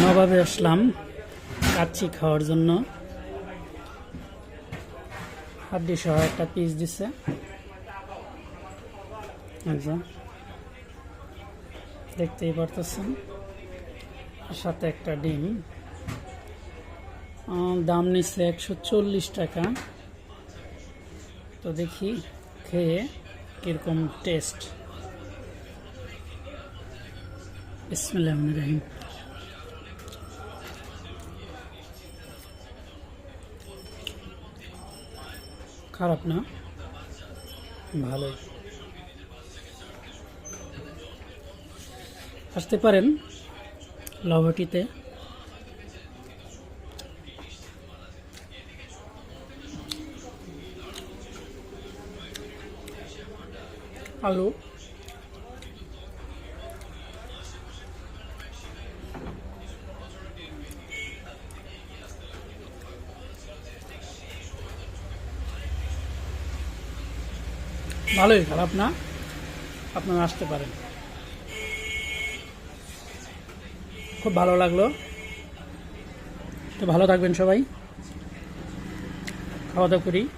নবাবে আসলাম কাচ্চি খাওয়ার জন্য। হাড্ডি সহ একটা পিস একদম দেখতেই পারতেছেন। সাথে একটা ডিম। দাম নিচ্ছে একশো চল্লিশ টাকা। তো দেখি খেয়ে কীরকম টেস্ট রহমানির রহিম। খারাপ না। ভালো। আসতে পারেন লবটিতে আলু। ভালোই খারাপ না। আপনারা আসতে পারেন। খুব ভালো লাগল। তো ভালো থাকবেন সবাই। খাওয়া দাওয়া করি।